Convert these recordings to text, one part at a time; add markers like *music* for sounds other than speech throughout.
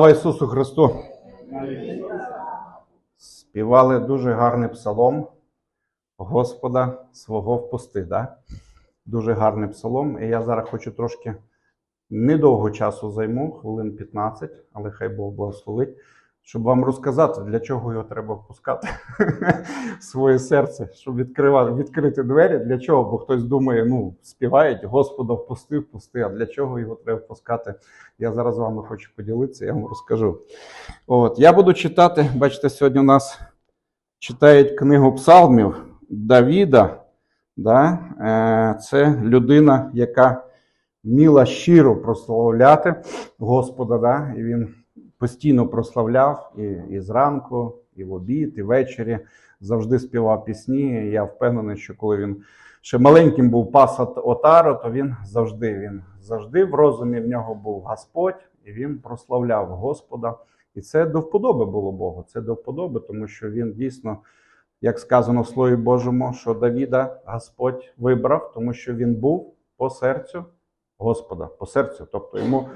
Слава Ісусу Христу! Співали дуже гарний псалом Господа свого впусти. Да? Дуже гарний псалом. І я зараз хочу трошки недовго часу займу, хвилин 15, але хай Бог благословить, щоб вам розказати, для чого його треба впускати *laughs* в своє серце, щоб відкривати, відкрити двері. Для чого? Бо хтось думає, ну, співають, Господа впусти, впусти, а для чого його треба впускати? Я зараз з вами хочу поділитися, я вам розкажу. От, я буду читати, бачите, сьогодні у нас читають книгу псалмів Давіда. Да? Е, Це людина, яка вміла щиро прославляти Господа. Да? І він постійно прославляв і, і зранку, і в обід, і ввечері. Завжди співав пісні. Я впевнений, що коли він ще маленьким був пас от- отару, то він завжди він завжди в розумі в нього був Господь, і він прославляв Господа. І це до вподоби було Богу. Це до вподоби, тому що він дійсно, як сказано в Слові Божому, що Давіда Господь вибрав, тому що він був по серцю Господа, по серцю. Тобто йому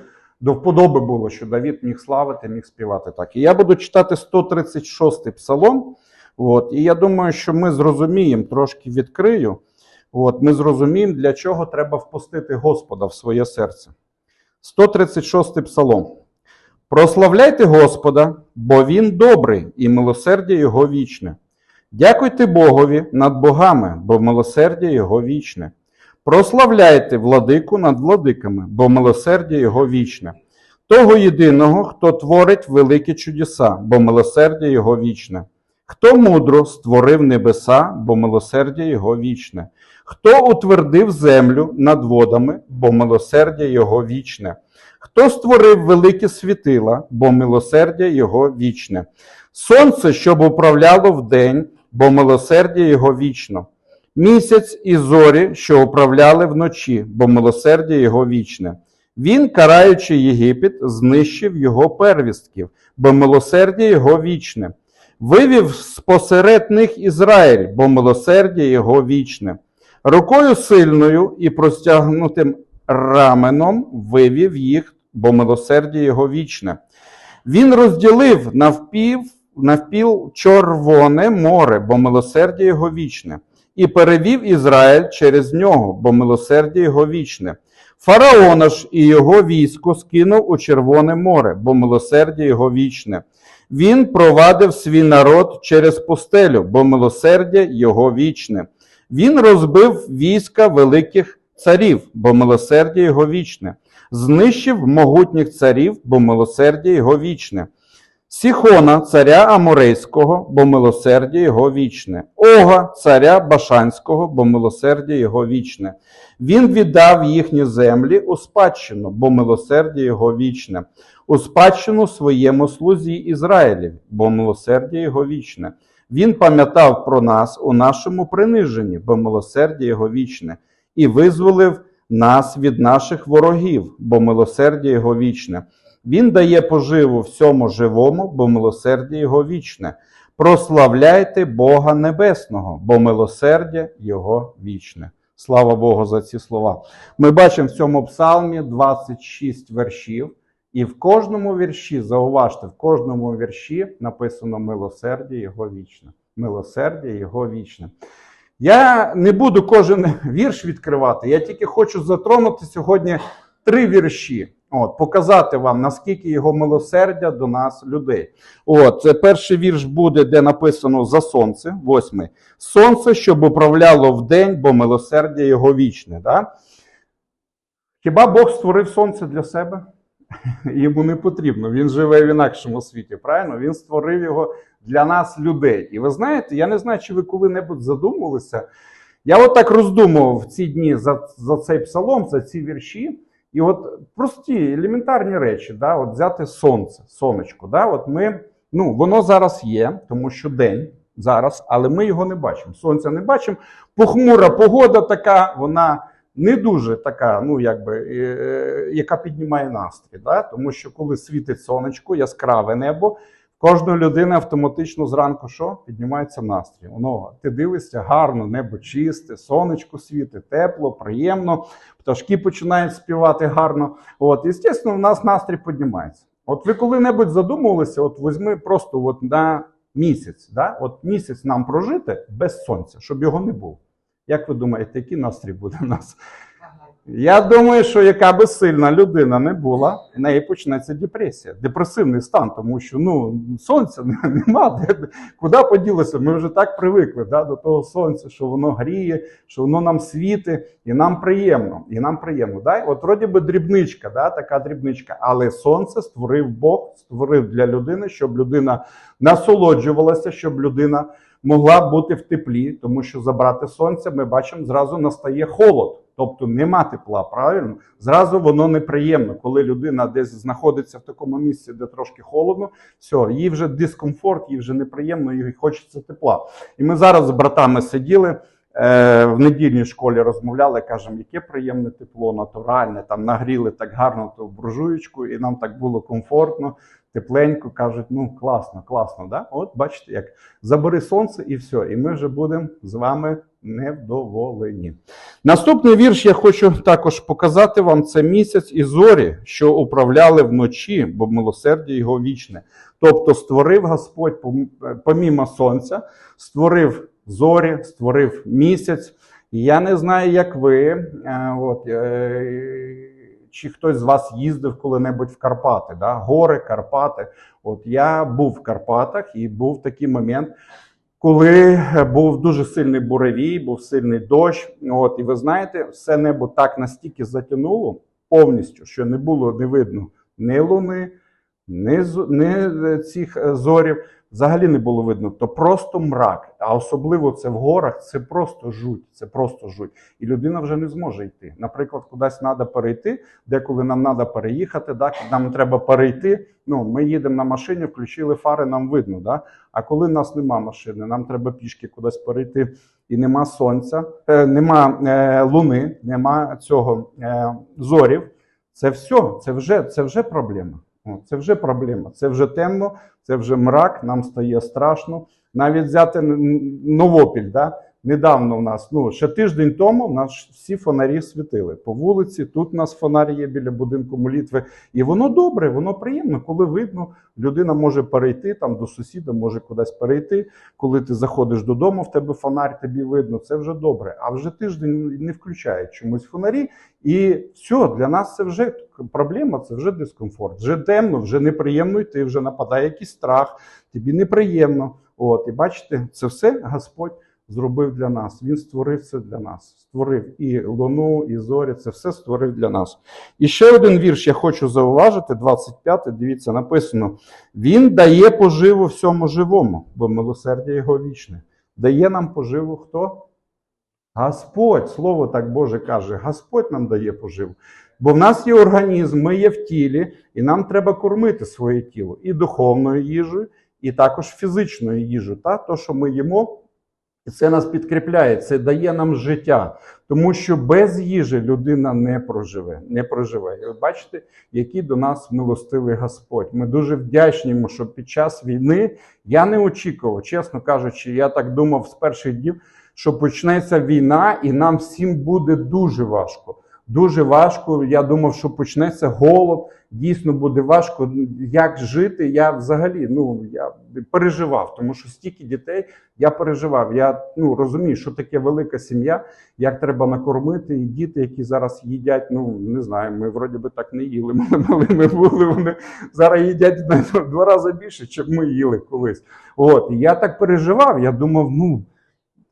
до вподоби було, що Давід міг славити, міг співати так. І я буду читати 136-й псалом. От, і я думаю, що ми зрозуміємо, трошки відкрию. От, ми зрозуміємо, для чого треба впустити Господа в своє серце. 136-й псалом. Прославляйте Господа, бо Він добрий і милосердя Його вічне. Дякуйте Богові над богами, бо милосердя Його вічне. Прославляйте владику над владиками, бо милосердя Його вічне. Того єдиного, хто творить великі чудеса, бо милосердя Його вічне. Хто мудро створив небеса, бо милосердя Його вічне. Хто утвердив землю над водами, бо милосердя Його вічне. Хто створив великі світила, бо милосердя Його вічне. Сонце, щоб управляло вдень, бо милосердя Його вічно. Місяць і зорі, що управляли вночі, бо милосердя Його вічне. Він, караючи Єгипет, знищив його первістків, бо милосердя Його вічне. Вивів спосеред них Ізраїль, бо милосердя Його вічне. Рукою сильною і простягнутим раменом вивів їх, бо милосердя Його вічне. Він розділив навпів, навпіл червоне море, бо милосердя Його вічне, і перевів Ізраїль через нього, бо милосердя Його вічне. Фараона ж і його військо скинув у Червоне море, бо милосердя Його вічне. Він провадив свій народ через пустелю, бо милосердя Його вічне. Він розбив війська великих царів, бо милосердя Його вічне. Знищив могутніх царів, бо милосердя Його вічне. Сіхона, царя Аморейського, бо милосердя Його вічне. Ога, царя Башанського, бо милосердя Його вічне. Він віддав їхні землі у спадщину, бо милосердя Його вічне, у спадщину своєму слузі Ізраїлів, бо милосердя Його вічне. Він пам'ятав про нас у нашому приниженні, бо милосердя Його вічне, і визволив нас від наших ворогів, бо милосердя Його вічне. Він дає поживу всьому живому, бо милосердя Його вічне. Прославляйте Бога Небесного, бо милосердя Його вічне. Слава Богу за ці слова. Ми бачимо в цьому псалмі 26 вершів, і в кожному вірші, зауважте, в кожному вірші написано милосердя Його вічне. Милосердя Його вічне. Я не буду кожен вірш відкривати, я тільки хочу затронути сьогодні три вірші. От, показати вам, наскільки його милосердя до нас, людей. От, перший вірш буде, де написано за сонце, восьмий. Сонце, щоб управляло вдень, бо милосердя його вічне. Да? Хіба Бог створив сонце для себе? *laughs* Йому не потрібно. Він живе в інакшому світі. Правильно? Він створив його для нас, людей. І ви знаєте, я не знаю, чи ви коли-небудь задумувалися. Я от так роздумував в ці дні за, за цей псалом, за ці вірші. І от прості елементарні речі, да, от взяти сонце, сонечко. Да, от ми, ну, воно зараз є, тому що день зараз, але ми його не бачимо. Сонця не бачимо. Похмура погода така, вона не дуже така, ну якби, е, яка піднімає настрій. Да? Тому що коли світить сонечко, яскраве небо, кожної людини автоматично зранку що? Піднімається настрій. Воно, ти дивишся, гарно, небо чисте, сонечко світить, тепло, приємно, пташки починають співати гарно. От, і, звісно, в нас настрій піднімається. От ви коли-небудь задумувалися, от візьми просто от на місяць, да? от місяць нам прожити без сонця, щоб його не було. Як ви думаєте, який настрій буде в нас? Я думаю, що яка би сильна людина не була, в неї почнеться депресія, депресивний стан, тому що ну сонця нема. Де, куди поділося? Ми вже так привикли да, до того сонця, що воно гріє, що воно нам світить, і нам приємно. І нам приємно. Да? От вроді би дрібничка, да, така дрібничка, але сонце створив Бог, створив для людини, щоб людина насолоджувалася, щоб людина могла бути в теплі, тому що забрати сонце, ми бачимо, зразу настає холод. Тобто нема тепла, правильно? Зразу воно неприємно, коли людина десь знаходиться в такому місці, де трошки холодно, все, їй вже дискомфорт, їй вже неприємно, їй хочеться тепла. І ми зараз з братами сиділи е, в недільній школі, розмовляли, кажемо, яке приємне тепло, натуральне, там нагріли так гарно ту буржуєчку, і нам так було комфортно, тепленько. Кажуть, ну класно, класно. Да? От бачите, як забери сонце і все, і ми вже будемо з вами невдоволені. Наступний вірш я хочу також показати вам це місяць і зорі, що управляли вночі, бо милосердя його вічне. Тобто створив Господь пом- помімо сонця, створив зорі, створив місяць. Я не знаю, як ви, е, от, е, чи хтось з вас їздив коли-небудь в Карпати, да? гори, Карпати. От я був в Карпатах і був такий момент, коли був дуже сильний буревій, був сильний дощ. От, і ви знаєте, все небо так настільки затягнуло повністю, що не було не видно ні луни, ні, ні е, цих е, зорів. Взагалі не було видно, то просто мрак. А особливо це в горах, це просто жуть. Це просто жуть. І людина вже не зможе йти. Наприклад, кудись треба перейти, деколи нам треба переїхати, да? нам треба перейти. Ну, ми їдемо на машині, включили фари, нам видно. Да? А коли нас нема машини, нам треба пішки кудись перейти, і нема сонця, е, нема е, луни, нема цього е, зорів. Це все, це вже, це вже проблема. Це вже проблема. Це вже темно, це вже мрак, нам стає страшно. Навіть взяти Новопіль, да? Недавно в нас, ну ще тиждень тому, в нас всі фонарі світили по вулиці. Тут у нас фонар є біля будинку молитви. І воно добре, воно приємно, коли видно, людина може перейти там до сусіда, може кудись перейти. Коли ти заходиш додому, в тебе фонарь, тобі видно, це вже добре. А вже тиждень не включають чомусь фонарі, і все, для нас це вже проблема, це вже дискомфорт. Вже темно, вже неприємно йти, вже нападає якийсь страх, тобі неприємно. От, і бачите, це все Господь зробив для нас. Він створив це для нас. Створив і луну, і зорі, це все створив для нас. І ще один вірш я хочу зауважити, 25-й, дивіться, написано: Він дає поживу всьому живому, бо милосердя його вічне. Дає нам поживу хто? Господь, слово так Боже каже, Господь нам дає поживу. Бо в нас є організм, ми є в тілі, і нам треба кормити своє тіло і духовною їжею, і також фізичною їжею. Та? То, що ми їмо, і це нас підкріпляє, це дає нам життя. Тому що без їжі людина не проживе. Не проживе. І ви бачите, який до нас милостивий Господь. Ми дуже вдячні що під час війни я не очікував, чесно кажучи, я так думав з перших днів, що почнеться війна, і нам всім буде дуже важко. Дуже важко. Я думав, що почнеться голод. Дійсно буде важко. Як жити? Я взагалі ну я переживав, тому що стільки дітей я переживав. Я ну розумію, що таке велика сім'я, як треба накормити, і діти, які зараз їдять. Ну не знаю, ми вроді би так не їли. Ми малими були. Вони зараз їдять на два рази більше, ніж ми їли колись. От і я так переживав. Я думав, ну.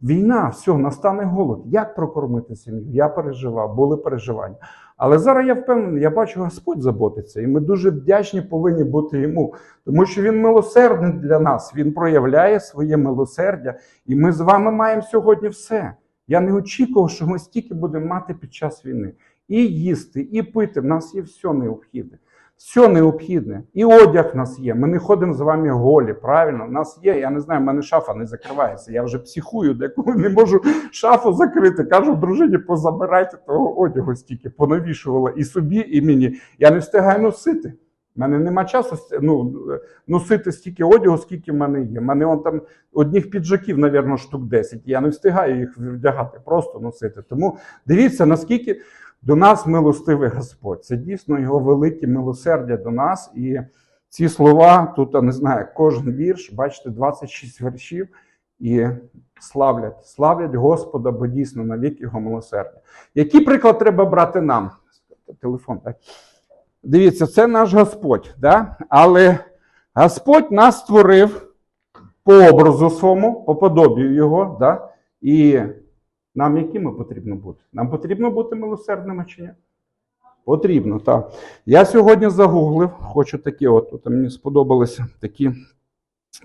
Війна, все, настане голод. Як прокормити сім'ю? Я переживав, були переживання. Але зараз я впевнений, я бачу, Господь заботиться, і ми дуже вдячні повинні бути йому, тому що він милосердний для нас. Він проявляє своє милосердя, і ми з вами маємо сьогодні все. Я не очікував, що ми стільки будемо мати під час війни. І їсти, і пити. В нас є все необхідне. Все необхідне. І одяг в нас є. Ми не ходимо з вами голі. Правильно, в нас є. Я не знаю, в мене шафа не закривається. Я вже психую, деколи не можу шафу закрити. Кажу, дружині, позабирайте того одягу стільки, понавішувала і собі, і мені. Я не встигаю носити. У мене нема часу ну, носити стільки одягу, скільки в мене є. У мене он там одних піджаків, мабуть, штук 10. Я не встигаю їх вдягати, просто носити. Тому дивіться, наскільки до нас милостивий Господь. Це дійсно його велике милосердя до нас. І ці слова, тут, я не знаю, кожен вірш, бачите, 26 віршів, і славлять, славлять Господа, бо дійсно навік його милосердя. Який приклад треба брати нам? Телефон, так? Дивіться, це наш Господь, да? але Господь нас створив по образу своєму, по подобію Його, да? і нам якими потрібно бути? Нам потрібно бути милосердними чи ні? Потрібно, так. Я сьогодні загуглив, хочу такі, от от мені сподобалися такі,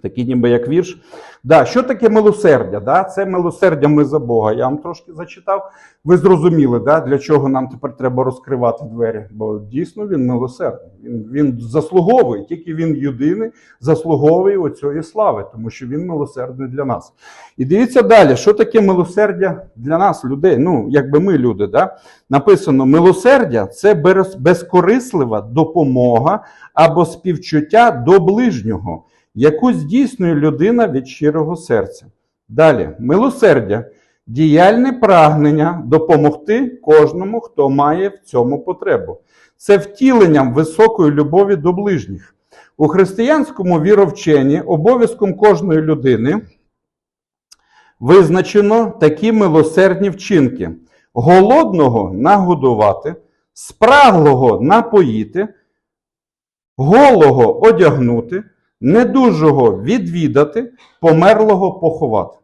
такі ніби як вірш. Да, що таке милосердя? Да? Це милосердя ми за Бога. Я вам трошки зачитав. Ви зрозуміли, да? для чого нам тепер треба розкривати двері? Бо дійсно він милосердний. Він, він заслуговує, тільки він єдиний заслуговує оцієї слави, тому що він милосердний для нас. І дивіться далі, що таке милосердя для нас, людей. Ну, якби ми люди, да? написано: милосердя це безкорислива допомога або співчуття до ближнього, яку здійснює людина від щирого серця. Далі, милосердя діяльне прагнення допомогти кожному, хто має в цьому потребу. Це втіленням високої любові до ближніх. У християнському віровченні обов'язком кожної людини визначено такі милосердні вчинки: голодного нагодувати, спраглого напоїти, голого одягнути, недужого відвідати, померлого поховати.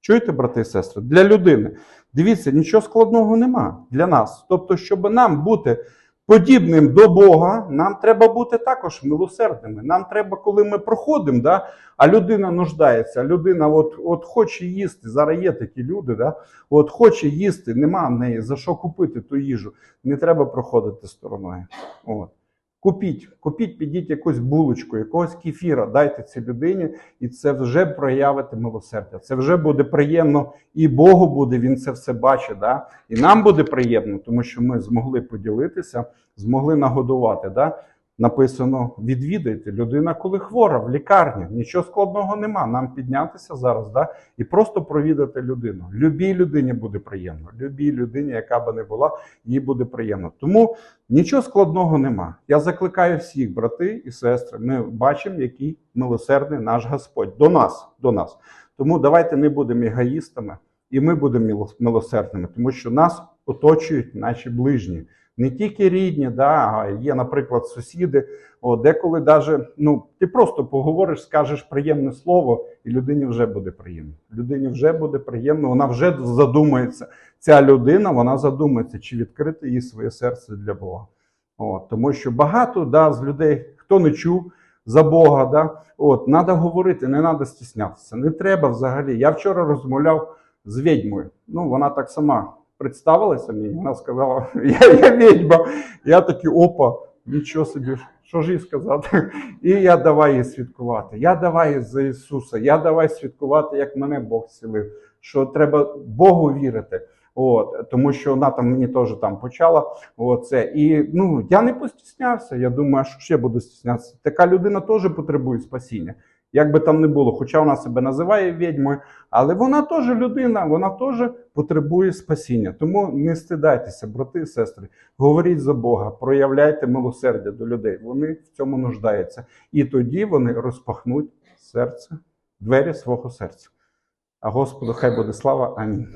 Чуєте, брати і сестри? Для людини. Дивіться, нічого складного нема для нас. Тобто, щоб нам бути подібним до Бога, нам треба бути також милосердними. Нам треба, коли ми проходимо, да, а людина нуждається, людина от, от хоче їсти. Зараз є такі люди, да, от хоче їсти, нема в неї за що купити ту їжу. Не треба проходити стороною. От. Купіть, купіть, підіть якусь булочку, якогось кефіра, дайте цій людині, і це вже проявити милосердя. Це вже буде приємно, і Богу буде, він це все бачить. Да? І нам буде приємно, тому що ми змогли поділитися, змогли нагодувати. Да? Написано: відвідайте людина, коли хвора в лікарні. Нічого складного нема. Нам піднятися зараз, да? і просто провідати людину. Любій людині буде приємно. Любій людині, яка би не була, їй буде приємно. Тому нічого складного нема. Я закликаю всіх, брати і сестри. Ми бачимо, який милосердний наш Господь до нас. До нас. Тому давайте не будемо егоїстами, і ми будемо милосердними, тому що нас оточують наші ближні. Не тільки рідні, да, а є, наприклад, сусіди. О, деколи даже, ну, ти просто поговориш, скажеш приємне слово, і людині вже буде приємно. Людині вже буде приємно, вона вже задумається. Ця людина вона задумається, чи відкрити їй своє серце для Бога. От, тому що багато да, з людей, хто не чув за Бога, да, от, треба говорити, не треба стіснятися. Не треба взагалі. Я вчора розмовляв з відьмою. Ну, вона так сама представилася мені. Вона сказала, *laughs* я, я відьма. Я такий, опа, нічого собі, що ж їй сказати? *laughs* І я давай їй свідкувати. Я давай за Ісуса, я давай свідкувати, як мене Бог зцілив. Що треба Богу вірити. От, тому що вона там мені теж там почала. Оце. І ну, я не постіснявся. Я думаю, що ще буду стіснятися. Така людина теж потребує спасіння. Як би там не було, хоча вона себе називає відьмою, але вона теж людина, вона теж потребує спасіння. Тому не стидайтеся, брати і сестри, говоріть за Бога, проявляйте милосердя до людей. Вони в цьому нуждаються. І тоді вони розпахнуть серце, двері свого серця. А Господу хай буде слава. Амінь.